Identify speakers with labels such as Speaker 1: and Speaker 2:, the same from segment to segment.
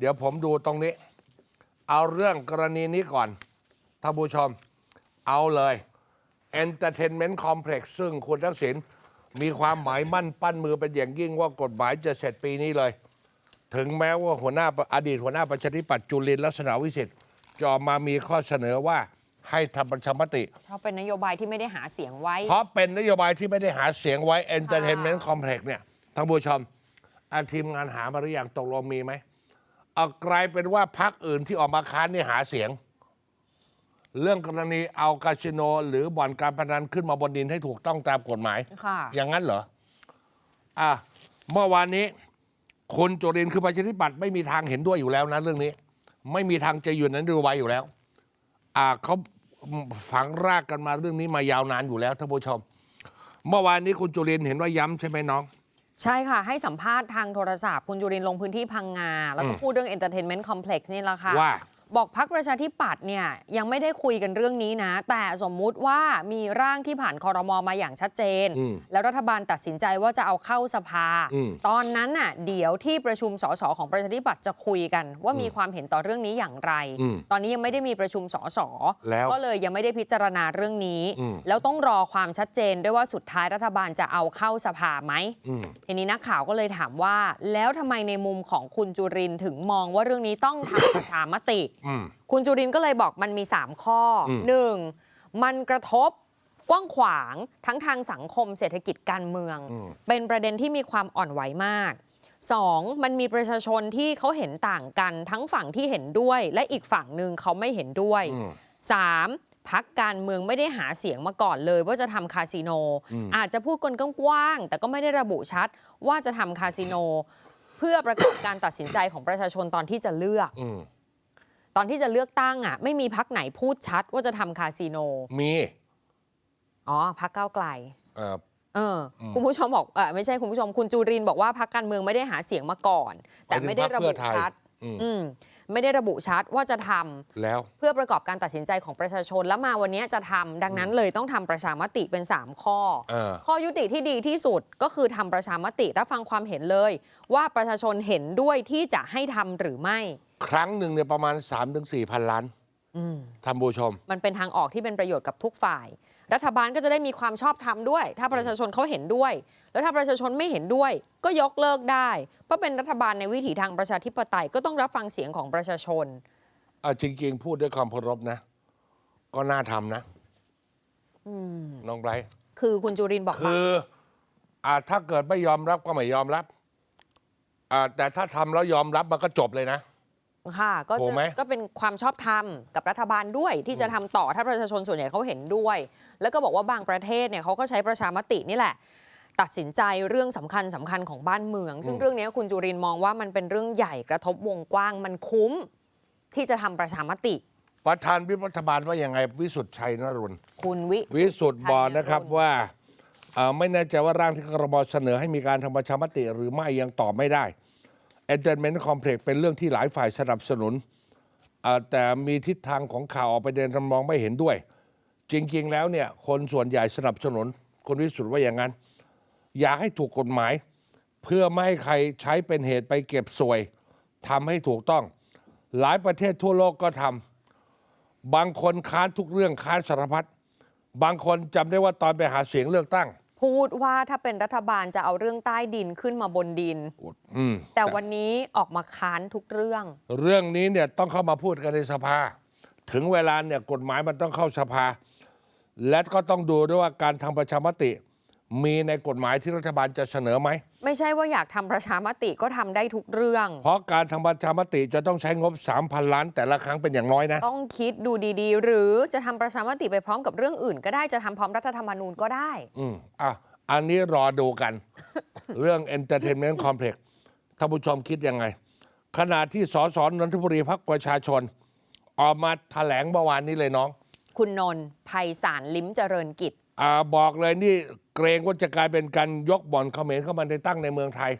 Speaker 1: เดี๋ยวผมดูตรงนี้ เอาเรื่องกรณีนี้ก่อนท่านผู้ชม เอาเลย Entertainment Complex ซึ่งคุณทักษิณมีความหมายมั่นปั้นมือเป็นอย่างยิ่งว่ากฎหมายจะเสร็จปีนี้เลย ถึงแม้ว่าหัวหน้าอดีตหัวหน้าประชาธิปัตย์จุลินทร์ลักษณะวิสิทธิ์จะออกมามีข้อเสนอว่าให้ทำประชามติ
Speaker 2: เพราะเป็นนโยบายที่ไม่ได้หาเสียงไว้
Speaker 1: เพราะเป็นนโยบายที่ไม่ได้หาเสียงไว้ Entertainment Complex เนี่ยท่านผู้ชมอาทีมงานหามาหรือยังตกลงมีไหม เอากลายเป็นว่าพักอื่นที่ออกมาค้านนี่หาเสียง เรื่องกรณีเอาคาสิโน หรือบ่อนการพนันขึ้นมาบนดินให้ถูกต้องตามกฎหมาย
Speaker 2: ค่ะ
Speaker 1: อย่างนั้นเหรอ อะ เมื่อวานนี้คุณจุรินทร์คือประชาธิปัตย์ไม่มีทางเห็นด้วยอยู่แล้วนะเรื่องนี้ ไม่มีทางจะอยู่ในนโยบายอยู่แล้ว อ่าเขาฝังรากกันมาเรื่องนี้มายาวนานอยู่แล้วท่านผู้ชม เมื่อวานนี้คุณจุรินทร์เห็นว่าย้ำใช่ไหมน้อง
Speaker 2: ใช่ค่ะ ให้สัมภาษณ์ทางโทรศัพท์คุณจุรินทร์ลงพื้นที่พังงา แล้วก็พูดเรื่อง Entertainment Complex นี่แหละค่ะ
Speaker 1: ว่า
Speaker 2: บอกพักประชาธิปัตย์เนี่ยยังไม่ได้คุยกันเรื่องนี้นะ แต่สมมุติว่ามีร่างที่ผ่านคอรมอมาอย่างชัดเจน
Speaker 1: อืม
Speaker 2: แล้วรัฐบาลตัดสินใจว่าจะเอาเข้าสภา
Speaker 1: อืม
Speaker 2: ตอนนั้นน่ะเดี๋ยวที่ประชุมสสของประชาธิปัตย์จะคุยกัน ว่ามีความเห็นต่อเรื่องนี้อย่างไร
Speaker 1: อืม
Speaker 2: ตอนนี้ยังไม่ได้มีประชุมสส
Speaker 1: แล้ว
Speaker 2: ก็เลยยังไม่ได้พิจารณาเรื่องนี้
Speaker 1: อืม
Speaker 2: แล้วต้องรอความชัดเจนด้วยว่าสุดท้ายรัฐบาลจะเอาเข้าสภาไหม
Speaker 1: อืม
Speaker 2: ทีนี้นักข่าวก็เลยถามว่า แล้วทำไมในมุมของคุณจุรินทร์ถึงมองว่าเรื่องนี้ต้องทำประชามติ
Speaker 1: อืม
Speaker 2: คุณจุรินทร์ก็เลยบอกมันมี 3 ข้ออ
Speaker 1: ม
Speaker 2: หนึ่งมันกระทบกว้างขวางทั้งทางสังคมเศรษฐกิจการเมือง
Speaker 1: อืม
Speaker 2: เป็นประเด็นที่มีความอ่อนไหวมาก 2. มันมีประชาชนที่เขาเห็นต่างกันทั้งฝั่งที่เห็นด้วย และอีกฝั่งหนึ่งเขาไม่เห็นด้วย
Speaker 1: อืม
Speaker 2: 3. พักการเมืองไม่ได้หาเสียงมาก่อนเลยว่าจะทำคาสิโน
Speaker 1: อืม
Speaker 2: อาจจะพูดกันกว้างๆแต่ก็ไม่ได้ระบุชัดว่าจะทำคาสิโน เพื่อประกอบการตัดสินใจของประชาชนตอนที่จะเลือก
Speaker 1: อืม
Speaker 2: ตอนที่จะเลือกตั้งอะไม่มีพักไหนพูดชัดว่าจะทำคาสิโน
Speaker 1: มี
Speaker 2: อ๋อพักก้าวไกล
Speaker 1: เอ่อ
Speaker 2: เอออ
Speaker 1: ม
Speaker 2: คุณผู้ชมบอกเออไม่ใช่คุณผู้ชมคุณจูรินทร์บอกว่าพักการเมืองไม่ได้หาเสียงมาก่อน แต่ไม่ได้ระบุชัด
Speaker 1: อืม
Speaker 2: อืม ไม่ได้ระบุชัดว่าจะทำ
Speaker 1: แล้ว
Speaker 2: เพื่อประกอบการตัดสินใจของประชาชนแล้วมาวันนี้จะทำดังนั้นเลยต้องทำประชามติเป็น 3 ข้อ
Speaker 1: เออ
Speaker 2: ข้อยุติที่ดีที่สุดก็คือทำประชามติรับฟังความเห็นเลย ว่าประชาชนเห็นด้วยที่จะให้ทำหรือไม่
Speaker 1: ครั้งหนึ่งเนี่ยประมาณ 3-4พันล้าน
Speaker 2: อืม
Speaker 1: ท่านผู้ชม
Speaker 2: มันเป็นทางออกที่เป็นประโยชน์กับทุกฝ่าย รัฐบาลก็จะได้มีความชอบธรรมด้วย ถ้าประชาชนเขาเห็นด้วย แล้วถ้าประชาชนไม่เห็นด้วย ก็ยกเลิกได้ เพราะเป็นรัฐบาลในวิถีทางประชาธิปไตยก็ต้องรับฟังเสียงของประชาชน
Speaker 1: เอาจริงๆ พูดด้วยความเคารพนะ ก็น่าทำนะน้องไบรท์
Speaker 2: คือคุณจุรินทร์บอก
Speaker 1: คื
Speaker 2: ว่า
Speaker 1: ออ่าถ้าเกิดไม่ยอมรับก็ไม่ยอมรับอ่าแต่ถ้าทำแล้วยอมรับมันก็จบเลยนะ
Speaker 2: ค่ะก็
Speaker 1: ถู
Speaker 2: จะ
Speaker 1: กไหม
Speaker 2: ก็เป็นความชอบธรรมกับรัฐบาลด้วยที่จะทำต่อถ้าประชาชนส่วนใหญ่เขาเห็นด้วย แล้วก็บอกว่าบางประเทศเนี่ยเขาก็ใช้ประชามตินี่แหละ ตัดสินใจเรื่องสำคัญสำคัญของบ้านเมือง ซึ่งเรื่องนี้คุณจุรินทร์มองว่ามันเป็นเรื่องใหญ่กระทบวงกว้างมันคุ้ม ที่จะทำประชามติ
Speaker 1: ประธานวิปรัฐบาลว่ายังไงวิสุทธ์ชัยนรุณ
Speaker 2: คุณวิ
Speaker 1: วิสุทธ์บอกนะครับ
Speaker 2: ชัย
Speaker 1: ว่าเอ่อไม่แน่ใจว่าร่างที่ครมเสนอให้มีการทำประชามติหรือไม่ยังตอบไม่ได้ Entertainment Complex เป็นเรื่องที่หลายฝ่ายสนับสนุน แต่มีทิศทางของข่าวออกไปเดินทำนองไม่เห็นด้วย จริงๆแล้วเนี่ยคนส่วนใหญ่สนับสนุนคุณวิสุทธ์ว่าอย่างนั้น อยากให้ถูกกฎหมาย เพื่อไม่ให้ใครใช้เป็นเหตุไปเก็บสวยทำให้ถูกต้อง หลายประเทศทั่วโลกก็ทำบางคนค้านทุกเรื่องค้านสารพัดบางคนจำได้ว่าตอนไปหาเสียงเลือกตั้ง
Speaker 2: พูดว่าถ้าเป็นรัฐบาลจะเอาเรื่องใต้ดินขึ้นมาบนดิน
Speaker 1: อืม
Speaker 2: แต่วันนี้ออกมาค้านทุกเรื่อง
Speaker 1: เรื่องนี้เนี่ยต้องเข้ามาพูดกันในสภา ถึงเวลาเนี่ยกฎหมายมันต้องเข้าสภา และก็ต้องดูด้วยว่าการทำประชามติ มีในกฎหมายที่รัฐบาลจะเสนอไหม
Speaker 2: ไม่ใช่ว่าอยากทำประชามติก็ทำได้ทุกเรื่อง
Speaker 1: เพราะการทำประชามติจะต้องใช้งบ 3,000 ล้านแต่ละครั้งเป็นอย่างน้อยนะ
Speaker 2: ต้องคิดดูดีๆ หรือจะทำประชามติไปพร้อมกับเรื่องอื่น ก็ได้จะทำพร้อมรัฐธรรมนูญก็ได้
Speaker 1: อืมอะอันนี้รอดูกัน เรื่อง Entertainment Complex ท่านผู้ชมคิดยังไง ขณะที่สสนนทบุรีพักประชาชน ออกมาแถลงเมื่อวานนี้เลยน้อง
Speaker 2: คุณนนท์ภัยสารลิ้มเจริญกิจ
Speaker 1: อ่า บอกเลยนี่เกรงว่าจะกลายเป็นการยกบ่อนเขมรเข้ามาในตั้งในเมืองไทย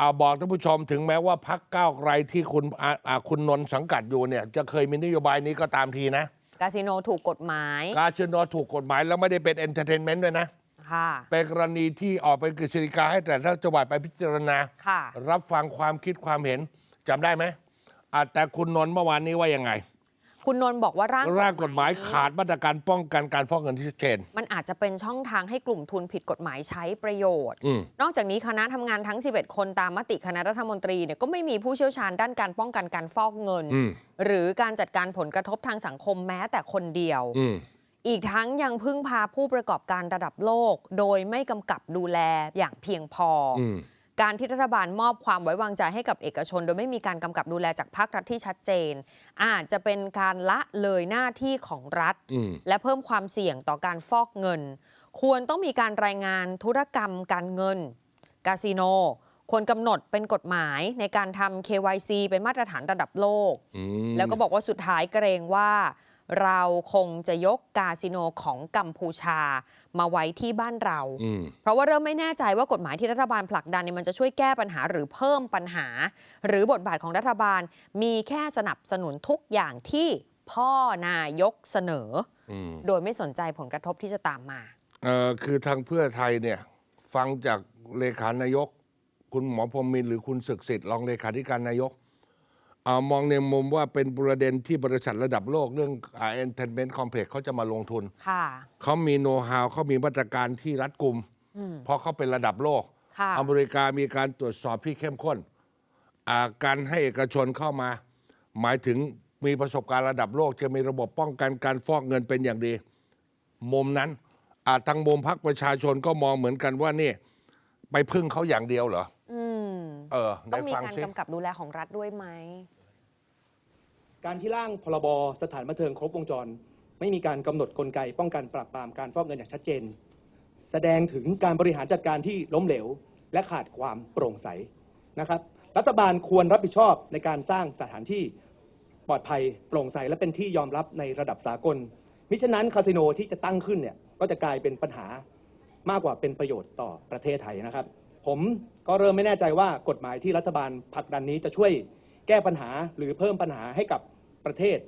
Speaker 1: อ่าบอกท่านผู้ชมถึงแม้ว่าพักก้าวไกลที่คุณอ่าอ่าคุณนนท์สังกัดอยู่เนี่ยจะเคยมีนโยบายนี้ก็ตามทีนะ
Speaker 2: คาสิโนถูกกฎหมาย
Speaker 1: การชนอถูกกฎหมายแล้วไม่ได้เป็นเอนเตอร์เทนเมนต์ด้วยนะ
Speaker 2: ค่ะ
Speaker 1: เป็นกรณีที่ออกเป็นกฤษฎีกาให้แต่ละจังหวัดไปพิจารณา
Speaker 2: ค่ะ
Speaker 1: รับฟังความคิดความเห็นจำได้ไหมอะแต่คุณนนท์เมื่อวานนี้ว่ายังไง
Speaker 2: คุณนนท์บอกว่าร่าง
Speaker 1: ร่างกฎหมายขาดมาตรการป้องกันการฟอกเงินที่ชัดเจน
Speaker 2: มันอาจจะเป็นช่องทางให้กลุ่มทุนผิดกฎหมายใช้ประโยชน์
Speaker 1: อืม
Speaker 2: นอกจากนี้คณะทำงานทั้ง 11 คนตามมติคณะรัฐมนตรีเนี่ยก็ไม่มีผู้เชี่ยวชาญด้านการป้องกันการฟอกเงิน
Speaker 1: อืม
Speaker 2: หรือการจัดการผลกระทบทางสังคมแม้แต่คนเดียว
Speaker 1: อืม
Speaker 2: อีกทั้งยังพึ่งพาผู้ประกอบการระดับโลก โดยไม่กำกับดูแลอย่างเพียงพออ
Speaker 1: อืม
Speaker 2: การที่รัฐบาลมอบความไว้วางใจให้กับเอกชน โดยไม่มีการกำกับดูแลจากภาครัฐที่ชัดเจน อาจจะเป็นการละเลยหน้าที่ของรัฐ
Speaker 1: อืม
Speaker 2: และเพิ่มความเสี่ยงต่อการฟอกเงิน ควรต้องมีการรายงานธุรกรรมการเงินคาสิโนควรกำหนดเป็นกฎหมายในการทำ KYC เป็นมาตรฐานระดับโลก
Speaker 1: อืม
Speaker 2: แล้วก็บอกว่าสุดท้ายเกรงว่า เราคงจะยกคาสิโนของกัมพูชามาไว้ที่บ้านเรา
Speaker 1: อืม
Speaker 2: เพราะว่าเริ่มไม่แน่ใจว่ากฎหมายที่รัฐบาลผลักดันเนี่ยมันจะช่วยแก้ปัญหาหรือเพิ่มปัญหา หรือบทบาทของรัฐบาลมีแค่สนับสนุนทุกอย่างที่พ่อนายกเสนอ
Speaker 1: อืม
Speaker 2: โดยไม่สนใจผลกระทบที่จะตามมา
Speaker 1: เอ่อคือทางเพื่อไทยเนี่ย ฟังจากเลขานายก คุณหมอพรหมมินทร์หรือคุณศึกสิทธิ์รองเลขาธิการนายก เอามองในมุมว่าเป็นประเด็นที่บริษัทระดับโลกเรื่องเอนเตอร์เมนต์คอมเพล็กซ์เขาจะมาลงทุน
Speaker 2: ค่ะ
Speaker 1: เขามีโน้ตฮาวเขามีมาตรการที่รัดกุมเพราะเขาเป็นระดับโลก
Speaker 2: ค่ะ
Speaker 1: อเมริกามีการตรวจสอบที่เข้มข้นอ่าการให้เอกชนเข้ามา หมายถึงมีประสบการณ์ระดับโลก จะมีระบบป้องกันการฟอกเงินเป็นอย่างดี มุมนั้นอ่าทางมุมพรรคประชาชนก็มองเหมือนกันว่านี่ ไปพึ่งเขาอย่างเดียวเหรอ
Speaker 2: อืม
Speaker 1: เออ
Speaker 2: ต้
Speaker 1: ได้
Speaker 2: องมี
Speaker 1: ฟัง
Speaker 2: การ
Speaker 1: ซิ
Speaker 2: กำกับดูแลของรัฐด้วยไหม
Speaker 3: การที่ร่างพรบสถานบันเทิงครบวงจร ไม่มีการกำหนดกลไก ป้องกันปราบปรามการฟอกเงินอย่างชัดเจน แสดงถึงการบริหารจัดการที่ล้มเหลว และขาดความโปร่งใสนะครับ รัฐบาลควรรับผิดชอบในการสร้างสถานที่ปลอดภัยโปร่งใสและเป็นที่ยอมรับในระดับสากล มิฉะนั้นคาสิโนที่จะตั้งขึ้นเนี่ยก็จะกลายเป็นปัญหามากกว่าเป็นประโยชน์ต่อประเทศไทยนะครับ ผมก็เริ่มไม่แน่ใจว่ากฎหมายที่รัฐบาลผลักดันนี้จะช่วยแก้ปัญหาหรือเพิ่มปัญหาให้กับ ประเทศ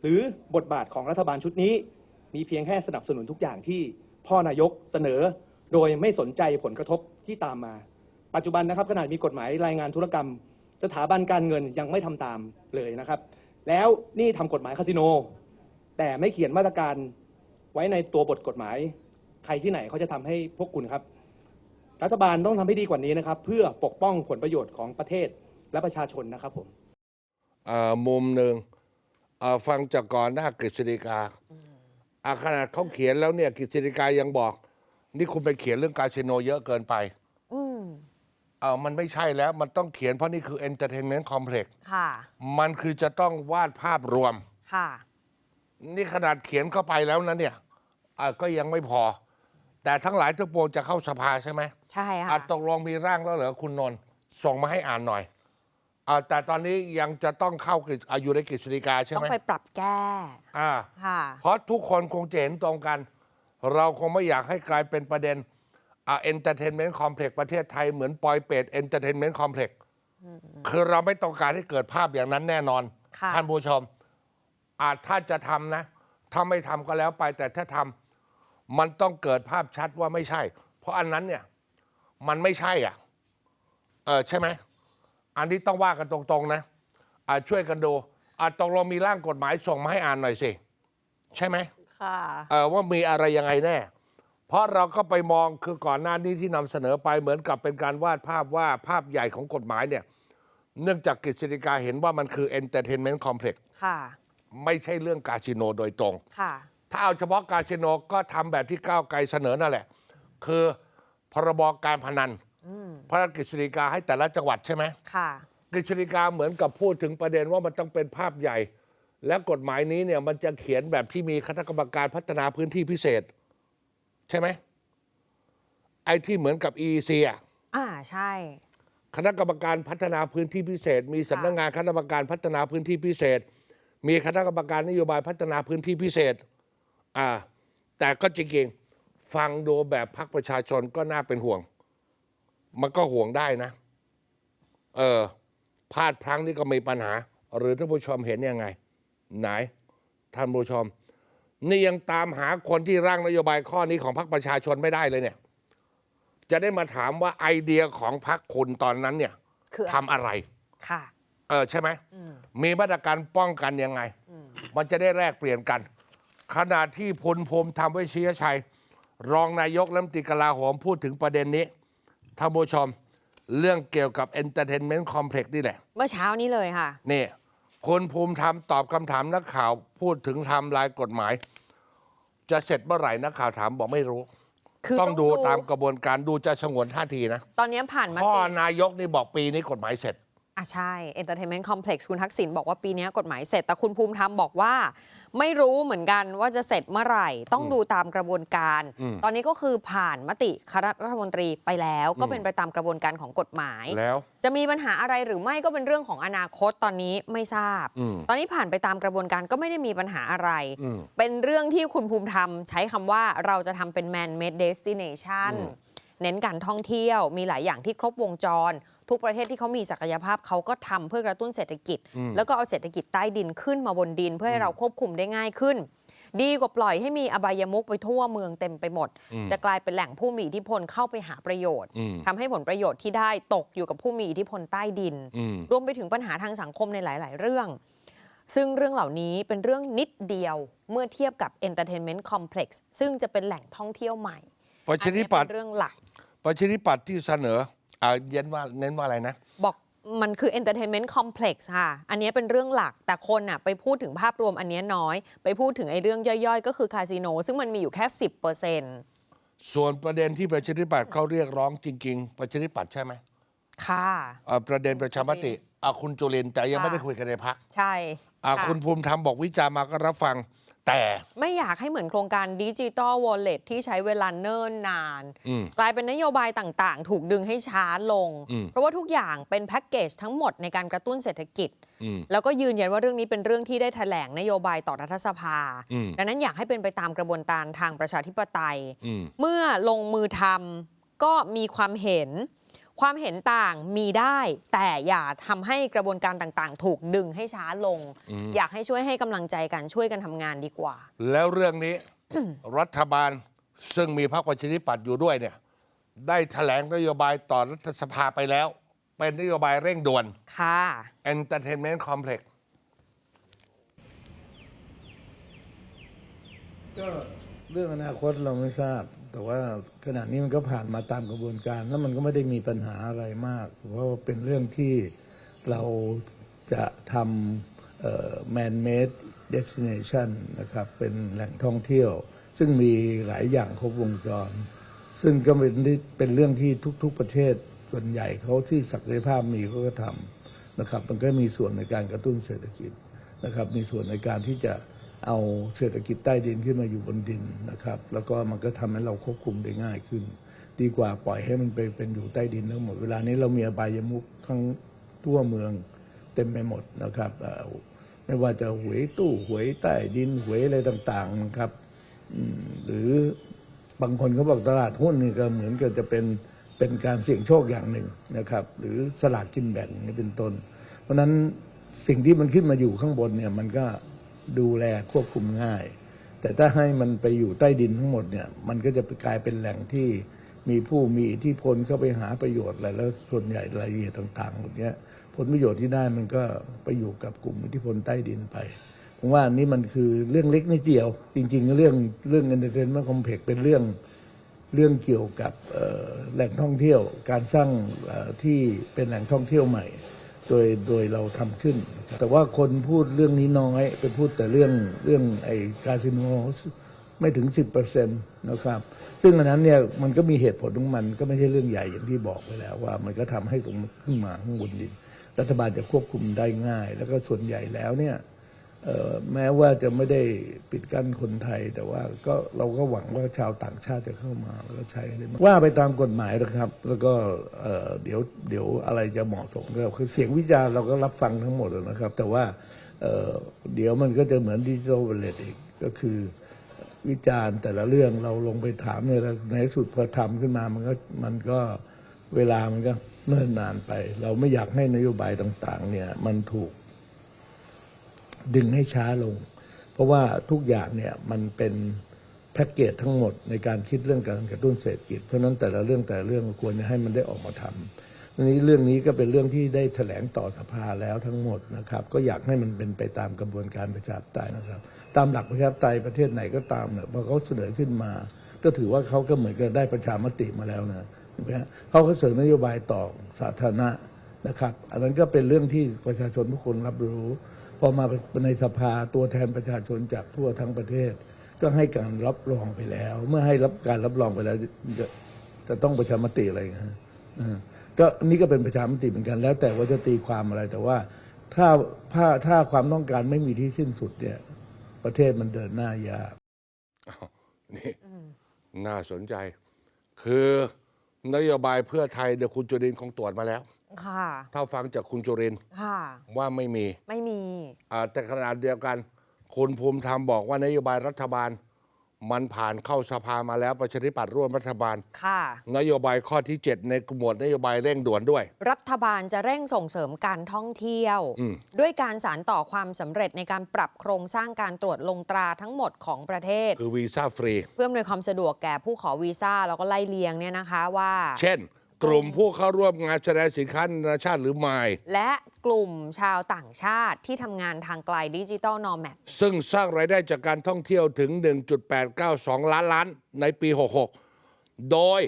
Speaker 3: หรือบทบาทของรัฐบาลชุดนี้ มีเพียงแค่สนับสนุนทุกอย่างที่พ่อนายกเสนอ โดยไม่สนใจผลกระทบที่ตามมา ปัจจุบันนะครับขนาดมีกฎหมายรายงานธุรกรรม สถาบันการเงินยังไม่ทำตามเลยนะครับ แล้วนี่ทำกฎหมายคาสิโน แต่ไม่เขียนมาตรการไว้ในตัวบทกฎหมายใครที่ไหนเขาจะทำให้พวกคุณครับ รัฐบาลต้องทำให้ดีกว่านี้นะครับ เพื่อปกป้องผลประโยชน์ของประเทศและประชาชนนะครับผม
Speaker 1: เอ่อมุมหนึ่งเอ่อฟังจากก่อนหน้ากฤษฎีกาอ่าขนาดเขาเขียนแล้วเนี่ยกฤษฎีกายังบอก นี่คุณไปเขียนเรื่องคาสิโนเยอะเกินไป
Speaker 2: อืม
Speaker 1: เออมันไม่ใช่แล้วมันต้องเขียนเพราะนี่คือ entertainment complex
Speaker 2: ค่ะ
Speaker 1: มันคือจะต้องวาดภาพรวม
Speaker 2: ค่ะ
Speaker 1: นี่ขนาดเขียนเข้าไปแล้วนะเนี่ยอะก็ยังไม่พอ แต่ทั้งหลายทั้งปวงจะเข้าสภาใช่ไหม
Speaker 2: ใช่
Speaker 1: อะ
Speaker 2: ค่ะ
Speaker 1: ตกลงมีร่างแล้วเหรอคุณนนท์ส่งมาให้อ่านหน่อย อะแต่ตอนนี้ยังจะต้องเข้ากฤษอะอยู่ในกฤษฎีกาใช่
Speaker 2: ต้อ
Speaker 1: ไหม
Speaker 2: งไปปรับแก้
Speaker 1: อ่า
Speaker 2: ค่ะ
Speaker 1: เพราะทุกคนคงจะเห็นตรงกัน เราคงไม่อยากให้กลายเป็นประเด็นอ่าเอนเตอร์เทนเมนต์คอมเพล็กซ์ประเทศไทยเหมือนปอยเป็ดเอนเตอร์เทนเมนต์คอมเพล็กซ์คือเราไม่ต้องการให้เกิดภาพอย่างนั้นแน่นอน
Speaker 2: ค่ะ
Speaker 1: ท่านผู้ชม อาจถ้าจะทำนะ ถ้าไม่ทำก็แล้วไปแต่ถ้าทำมันต้องเกิดภาพชัดว่าไม่ใช่ เพราะอันนั้นเนี่ย มันไม่ใช่อะ เออใช่ไหม อันนี้ต้องว่ากันตรงๆนะอ่าช่วยกันดูอ่าตกลงมีร่างกฎหมายส่งมาให้อ่านหน่อยสิ ใช่ไหม
Speaker 2: ค่ะ
Speaker 1: เออว่ามีอะไรยังไงแน่ เพราะเราก็ไปมองคือก่อนหน้านี้ที่นำเสนอไปเหมือนกับเป็นการวาดภาพว่าภาพใหญ่ของกฎหมายเนี่ย เนื่องจากกฤษฎีกาเห็นว่ามันคือ entertainment complex
Speaker 2: ค่ะ
Speaker 1: ไม่ใช่เรื่องคาสิโนโดยตรง
Speaker 2: ค่ะ
Speaker 1: ถ้าเอาเฉพาะคาสิโนก็ทำแบบที่ก้าวไกลเสนอนั่นแหละ คือพรบการพนันเพราะกฤษฎีกาให้แต่ละจังหวัดใช่ไหม
Speaker 2: ค่ะ
Speaker 1: กฤษฎีกาเหมือนกับพูดถึงประเด็นว่ามันต้องเป็นภาพใหญ่ และกฎหมายนี้เนี่ยมันจะเขียนแบบที่มีคณะกรรมการพัฒนาพื้นที่พิเศษ ใช่ไหมไอ้ที่เหมือนกับ EEC อะ
Speaker 2: อ่าใช่
Speaker 1: คณะกรรมการพัฒนาพื้นที่พิเศษ มีสำนักงานคณะกรรมการพัฒนาพื้นที่พิเศษ มีคณะกรรมการนโยบายพัฒนาพื้นที่พิเศษอ่าแต่ก็จริงๆฟังดูแบบพักประชาชนก็น่าเป็นห่วง มันก็ห่วงได้นะ เออพลาดพลั้งนี่ก็มีปัญหา หรือท่านผู้ชมเห็นยังไง ไหน ท่านผู้ชม นี่ยังตามหาคนที่ร่างนโยบายข้อนี้ของพรรคประชาชนไม่ได้เลยเนี่ย จะได้มาถามว่าไอเดียของพรรคคุณตอนนั้นเนี่ย
Speaker 2: คือ
Speaker 1: ทำอะไร
Speaker 2: ค่ะ
Speaker 1: เออใช่ไหม
Speaker 2: อืม
Speaker 1: มีมาตรการป้องกันยังไง มันจะได้แลกเปลี่ยนกัน ขณะที่พลพรหมทำไว้ชี้ชัย รองนายกรัฐมนตรีกลาโหมพูดถึงประเด็นนี้ ท่านผู้ชม เรื่องเกี่ยวกับ Entertainment Complex นี่แหละ
Speaker 2: เมื่อเช้านี้เลยค่ะ
Speaker 1: นี่คุณภูมิธรรมตอบคำถามนักข่าวพูดถึงไทำลายกฎหมาย จะเสร็จเมื่อไหร่นักข่าวถามบอกไม่รู้
Speaker 2: คือ
Speaker 1: ต้องดูตามกระบวนการดูจะสงวนท่าทีนะ
Speaker 2: ตอนนี้ผ่านมา
Speaker 1: พ่อ
Speaker 2: ติ
Speaker 1: นายกนี่บอกปีนี้กฎหมายเสร็จ
Speaker 2: อะใช่ Entertainment Complex คุณทักษิณบอกว่าปีนี้กฎหมายเสร็จ แต่คุณภูมิธรรมบอกว่า ไม่รู้เหมือนกันว่าจะเสร็จเมื่อไหร่ ต้องดูตามกระบวนการ
Speaker 1: อืม
Speaker 2: ตอนนี้ก็คือผ่านมติคณะรัฐมนตรีไปแล้ว ก็เป็นไปตามกระบวนการของกฎหมาย
Speaker 1: แล้ว
Speaker 2: จะมีปัญหาอะไรหรือไม่ก็เป็นเรื่องของอนาคตตอนนี้ไม่ทราบ
Speaker 1: อืม
Speaker 2: ตอนนี้ผ่านไปตามกระบวนการก็ไม่ได้มีปัญหาอะไร
Speaker 1: อืม
Speaker 2: เป็นเรื่องที่คุณภูมิธรรมใช้คำว่าเราจะทำเป็น man made destination
Speaker 1: อืม
Speaker 2: เน้นการท่องเที่ยวมีหลายอย่างที่ครบวงจร ทุกประเทศที่เขามีศักยภาพเขาก็ทำเพื่อกระตุ้นเศรษฐกิจ แล้วก็เอาเศรษฐกิจใต้ดินขึ้นมาบนดิน เพื่อให้เราควบคุมได้ง่ายขึ้น ดีกว่าปล่อยให้มีอบายมุกไปทั่วเมืองเต็มไปหมด จะกลายเป็นแหล่งผู้มีอิทธิพลเข้าไปหาประโยชน์
Speaker 1: อืม
Speaker 2: ทำให้ผลประโยชน์ที่ได้ตกอยู่กับผู้มีอิทธิพลใต้ดิน
Speaker 1: อืม
Speaker 2: รวมไปถึงปัญหาทางสังคมในหลาย ๆ เรื่อง ซึ่งเรื่องเหล่านี้เป็นเรื่องนิดเดียวเมื่อเทียบกับ Entertainment Complex ซึ่งจะเป็นแหล่งท่องเที่ยวใหม่
Speaker 1: ประชาธิปัตย์
Speaker 2: อันนี้เป็นเรื่องหลัก
Speaker 1: ประชาธิปัตย์ที่เสนอ อ่าเย็นว่าเน้นว่าอะไรนะ
Speaker 2: บอกมันคือ Entertainment Complex ค่ะ อันนี้เป็นเรื่องหลัก แต่คนน่ะไปพูดถึงภาพรวมอันเนี้ยน้อย ไปพูดถึงไอ้เรื่องย่อยๆ ก็คือคาสิโน ซึ่งมันมีอยู่แค่ 10%เส่
Speaker 1: วนประเด็นที่ประชาธิปัตย์เขาเรียกร้องจริง ๆ ประชาธิปัตย์ใช่ไหม
Speaker 2: ค่ะ
Speaker 1: อ่าประเด็นประชามติอ่าคุณจุลินทร์แต่ยัง
Speaker 2: ค่ะ
Speaker 1: ไม่ได้คุยกันในพัก
Speaker 2: ใช่
Speaker 1: อ่าะคุณภูมิธรรมบอกวิจารณ์มาก็รับฟัง แต่
Speaker 2: ไม่อยากให้เหมือนโครงการดิจิ t a ลวอลเล็ตที่ใช้เวลาเนิ่นนาน
Speaker 1: อืม
Speaker 2: กลายเป็นนโยบายต่างๆ ถูกดึงให้ช้าลง
Speaker 1: อืม
Speaker 2: เพราะว่าทุกอย่างเป็นแพ็กเกจทั้งหมดในการกระตุ้นเศรษฐกิจ
Speaker 1: อืม
Speaker 2: แล้วก็ยืนยันว่าเรื่องนี้เป็นเรื่องที่ได้แถลงนโยบายต่อรัฐสภา
Speaker 1: อืม
Speaker 2: ดังนั้นอยากให้เป็นไปตามกระบวนการทางประชาธิปไตย
Speaker 1: อืม
Speaker 2: เมื่อลงมือทำก็มีความเห็น ความเห็นต่างมีได้ แต่อย่าทำให้กระบวนการต่างๆ ถูกดึงให้ช้าลงอยากให้ช่วยให้กำลังใจกันช่วยกันทำงานดีกว่า
Speaker 1: แล้วเรื่องนี้ รัฐบาลซึ่งมีพรรคประชาธิปัตย์อยู่ด้วยเนี่ยได้แถลงนโยบายต่อรัฐสภาไปแล้ว เป็นนโยบายเร่งด่วน
Speaker 2: ค่ะ
Speaker 1: Entertainment Complex
Speaker 4: ก็เรื่องอนาคตเราไม่ทราบ แต่ว่าขณะนี้มันก็ผ่านมาตามกระบวนการ แล้วมันก็ไม่ได้มีปัญหาอะไรมาก เพราะว่าเป็นเรื่องที่เราจะทำ man made destination นะครับ เป็นแหล่งท่องเที่ยว ซึ่งมีหลายอย่างครบวงจร ซึ่งก็เป็นที่เป็นเรื่องที่ทุก ๆประเทศส่วนใหญ่เขาที่ศักยภาพมีเขาก็ทำนะครับ มันก็มีส่วนในการกระตุ้นเศรษฐกิจนะครับ มีส่วนในการที่จะ เอาเศรษฐกิจใต้ดินขึ้นมาอยู่บนดินนะครับ แล้วก็มันก็ทำให้เราควบคุมได้ง่ายขึ้น ดีกว่าปล่อยให้มันไปเป็นอยู่ใต้ดินทั้งหมด เวลานี้เรามีอบายมุกทั้งทั่วเมืองเต็มไปหมดนะครับไม่ว่าจะหวยตู้หวยใต้ดินหวยอะไรต่างๆนะครับหรือบางคนเขาบอกตลาดหุ้นนี่ก็เหมือนกับจะเป็นเป็นการเสี่ยงโชคอย่างหนึ่งนะครับ หรือสลากกินแบ่งนี่เป็นต้น เพราะนั้นสิ่งที่มันขึ้นมาอยู่ข้างบนเนี่ยมันก็ ดูแลควบคุมง่าย แต่ถ้าให้มันไปอยู่ใต้ดินทั้งหมดเนี่ย มันก็จะกลายเป็นแหล่งที่มีผู้มีอิทธิพลเข้าไปหาประโยชน์อะไรแล้วส่วนใหญ่รายละเอียดต่างๆหมดเนี้ยผลประโยชน์ที่ได้มันก็ไปอยู่กับกลุ่มอิทธิพลใต้ดินไปผมว่าอันนี้มันคือเรื่องเล็กนิดเดียว จริง ๆ เรื่องเรื่อง entertainment complex เป็นเรื่องเรื่องเกี่ยวกับแหล่งท่องเที่ยว การสร้างที่เป็นแหล่งท่องเที่ยวใหม่ โดยโดยเราทำขึ้น แต่ว่าคนพูดเรื่องนี้น้อยไปพูดแต่เรื่องเรื่องไอ้คาสิโนไม่ถึงสิบเปอร์เซ็นตนะครับ ซึ่งอันนั้นเนี่ยมันก็มีเหตุผลของมันก็ไม่ใช่เรื่องใหญ่อย่างที่บอกไปแล้วว่า มันก็ทำให้ตรงขึ้นมาข้างบนดิน รัฐบาลจะควบคุมได้ง่าย แล้วก็ส่วนใหญ่แล้วเนี่ย แม้ว่าจะไม่ได้ปิดกั้นคนไทย แต่ว่าก็เราก็หวังว่าชาวต่างชาติจะเข้ามาแล้วก็ใช้ได้ว่าไปตามกฎหมายนะครับ แล้วก็เออเดี๋ยวเดี๋ยวอะไรจะเหมาะสมก็คือเสียงวิจารณ์เราก็รับฟังทั้งหมดนะครับ แต่ว่าเออเดี๋ยวมันก็จะเหมือนดิจิทัลเวลเลตอีกก็คือวิจารณ์แต่ละเรื่องเราลงไปถามเนี่ยแล้วในที่สุดพอทำขึ้นมามันก็มันก็เวลามันก็เนิ่นนานไป เราไม่อยากให้นโยบายต่าง ๆ เนี่ยมันถูก ดึงให้ช้าลง เพราะว่าทุกอย่างเนี่ยมันเป็นแพ็กเกจทั้งหมดในการคิดเรื่องการกระตุ้นเศรษฐกิจ เพราะนั้นแต่ละเรื่องแต่ละเรื่องควรจะให้มันได้ออกมาทำทีนี้เรื่องนี้ก็เป็นเรื่องที่ได้แถลงต่อสภาแล้วทั้งหมดนะครับ ก็อยากให้มันเป็นไปตามกระบวนการประชาธิปไตยนะครับ ตามหลักประชาธิปไตยประเทศไหนก็ตามเนี่ยพอเขาเสนอขึ้นมา ก็ถือว่าเขาก็เหมือนกับได้ประชามติมาแล้วนะเขาก็เสนอนโยบายต่อสาธารณะนะครับ อันนั้นก็เป็นเรื่องที่ประชาชนทุกคนรับรู้ พอมาในสภาตัวแทนประชาชนจากทั่วทั้งประเทศ ก็ให้การรับรองไปแล้ว เมื่อให้รับการรับรองไปแล้วจะจะต้องประชามติอะไรนะก็นี่ก็เป็นประชามติเหมือนกันแล้ว แต่ว่าจะตีความอะไรแต่ว่าถ้าถ้าถ้าความต้องการไม่มีที่สิ้นสุดเนี่ย ประเทศมันเดินหน้ายาก
Speaker 1: นี่น่าสนใจ คือนโยบายเพื่อไทยเดี๋ยวคุณจุรินคงตรวจมาแล้ว
Speaker 2: ค่ะ
Speaker 1: ถ้าฟังจากคุณจุรินทร์
Speaker 2: ค่ะ
Speaker 1: ว่าไม่มี
Speaker 2: ไม่มี
Speaker 1: อ่าแต่ขณะเดียวกันคุณภูมิธรรมบอกว่านโยบายรัฐบาล มันผ่านเข้าสภามาแล้วประชาธิปัตย์ร่วมรัฐบาล
Speaker 2: ค่ะ
Speaker 1: นโยบายข้อที่ 7 ในหมวดนโยบายเร่งด่วนด้วย
Speaker 2: รัฐบาลจะเร่งส่งเสริมการท่องเที่ยว
Speaker 1: อืม
Speaker 2: ด้วยการสานต่อความสำเร็จในการปรับโครงสร้างการตรวจลงตราทั้งหมดของประเทศ
Speaker 1: คือวีซ่าฟรี
Speaker 2: เพื่ออำนวยความสะดวกแก่ผู้ขอวีซ่าแล้วก็ไล่เลียงเนี่ยนะคะว่า
Speaker 1: เช่น กลุ่มผู้เข้าร่วมงานแสดงสินค้านานาชาติหรือไม่
Speaker 2: และกลุ่มชาวต่างชาติที่ทำงานทางไกลดิจิ t a ลนอร์แมด
Speaker 1: ซึ่งสร้างรายได้จากการท่องเที่ยวถึง 1.892 ล้านล้านในปี 66 โดย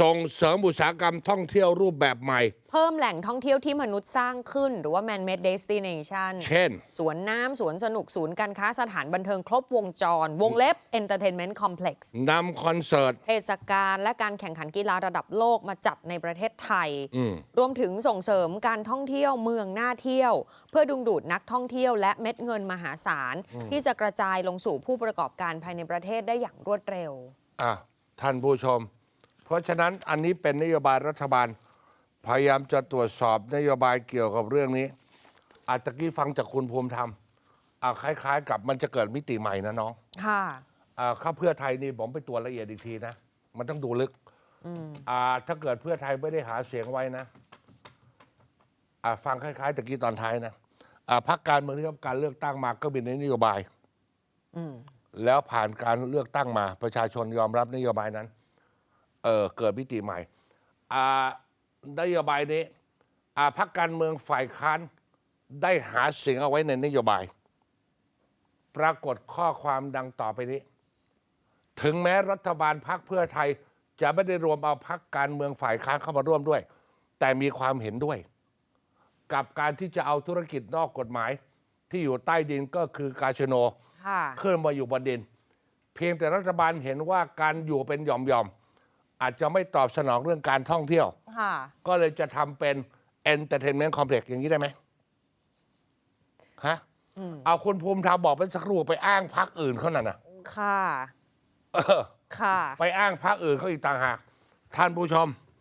Speaker 1: ส่งเสริมอุตสาหกรรมท่องเที่ยวรูปแบบใหม่
Speaker 2: เพิ่มแหล่งท่องเที่ยวที่มนุษย์สร้างขึ้น หรือว่า man made destination
Speaker 1: เช่น
Speaker 2: สวนน้ำสวนสนุกศูนย์การค้าสถานบันเทิงครบวงจร วงเล็บ entertainment complex
Speaker 1: นำคอนเสิร์ต
Speaker 2: เทศกาลและการแข่งขันกีฬาระดับโลกมาจัดในประเทศไทย
Speaker 1: อืม
Speaker 2: รวมถึงส่งเสริมการท่องเที่ยวเมืองน่าเที่ยว เพื่อดึงดูดนักท่องเที่ยวและเม็ดเงินมหาศาล ที่จะกระจายลงสู่ผู้ประกอบการภายในประเทศได้อย่างรวดเร็ว
Speaker 1: อะ ท่านผู้ชม เพราะฉะนั้นอันนี้เป็นนโยบายรัฐบาล พยายามจะตรวจสอบนโยบายเกี่ยวกับเรื่องนี้อาตะกี้ฟังจากคุณภูมิธรรมอะคล้าย ๆ กับมันจะเกิดมิติใหม่นะน้อง
Speaker 2: ค่ะ
Speaker 1: อ่าข้าเพื่อไทยนี่ผมไปตรวจละเอียดอีกทีนะ มันต้องดูลึกอ่าถ้าเกิดเพื่อไทยไม่ได้หาเสียงไว้นะอ่าฟังคล้ายๆตะกี้ตอนท้ายนะอ่าพักการเมืองที่รับการเลือกตั้งมาก็มีนโยบาย
Speaker 2: อืม
Speaker 1: แล้วผ่านการเลือกตั้งมา ประชาชนยอมรับนโยบายนั้น เออเกิดมิติใหม่อ่านโยบายนี้อ่าพักการเมืองฝ่ายค้านได้หาเสียงเอาไว้ในนโยบาย ปรากฏข้อความดังต่อไปนี้ ถึงแม้รัฐบาลพักเพื่อไทยจะไม่ได้รวมเอาพักการเมืองฝ่ายค้านเข้ามาร่วมด้วย แต่มีความเห็นด้วย กับการที่จะเอาธุรกิจนอกกฎหมาย ที่อยู่ใต้ดินก็คือกาชโน
Speaker 2: ค่ะ
Speaker 1: ขึ้นมาอยู่บนดิน เพียงแต่รัฐบาลเห็นว่าการอยู่เป็นหย่อมๆ อาจจะไม่ตอบสนองเรื่องการท่องเที่ยว
Speaker 2: ค่ะ
Speaker 1: ก็เลยจะทำเป็น entertainment complex อย่างนี้ได้ไหมฮะเอาคุณภูมิธรรมบอกเป็นสักครู่ไปอ้างพักอื่นเขานั่นนะ
Speaker 2: ค่ะ
Speaker 1: เออ
Speaker 2: ค่ะ
Speaker 1: ไปอ้างพักอื่นเขาอีกต่างหาก ท่านผู้ชม